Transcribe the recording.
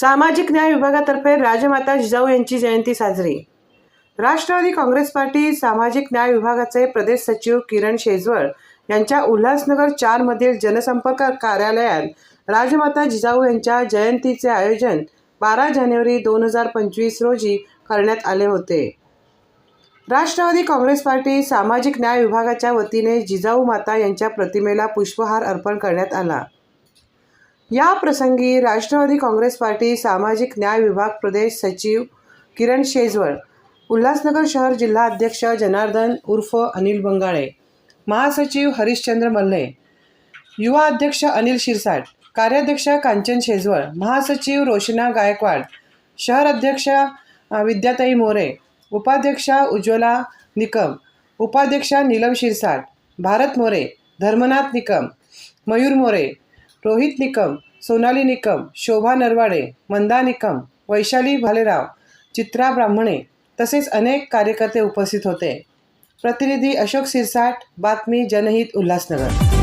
सामाजिक न्याय विभागातर्फे राजमाता जिजाऊ यांची जयंती साजरी. राष्ट्रवादी काँग्रेस पार्टी सामाजिक न्याय विभागाचे प्रदेश सचिव किरण शेजवळ यांच्या उल्हासनगर चारमधील जनसंपर्क कार्यालयात राजमाता जिजाऊ यांच्या जयंतीचे आयोजन बारा जानेवारी दोन हजार पंचवीस रोजी करण्यात आले होते. राष्ट्रवादी काँग्रेस पार्टी सामाजिक न्याय विभागाच्या वतीने जिजाऊ माता यांच्या प्रतिमेला पुष्पहार अर्पण करण्यात आला. या प्रसंगी राष्ट्रवादी काँग्रेस पार्टी सामाजिक न्याय विभाग प्रदेश सचिव किरण शेजवळ उल्हासनगर शहर जिल्हा अध्यक्ष जनार्दन उर्फ अनिल बंगाळे महासचिव हरिश्चंद्र मल्ले युवा अध्यक्ष अनिल शिरसाट कार्याध्यक्ष कांचन शेजवळ महासचिव रोशना गायकवाड शहर अध्यक्ष विद्याताई मोरे उपाध्यक्षा उज्ज्वला निकम उपाध्यक्षा नीलम शिरसाट भारत मोरे धर्मनाथ निकम मयूर मोरे रोहित निकम सोनाली निकम शोभा नरवाडे मंदा निकम वैशाली भालेराव चित्रा ब्राह्मणे तसेच अनेक कार्यकर्ते उपस्थित होते. प्रतिनिधी अशोक सिरसाट बातमी जनहित उल्हासनगर.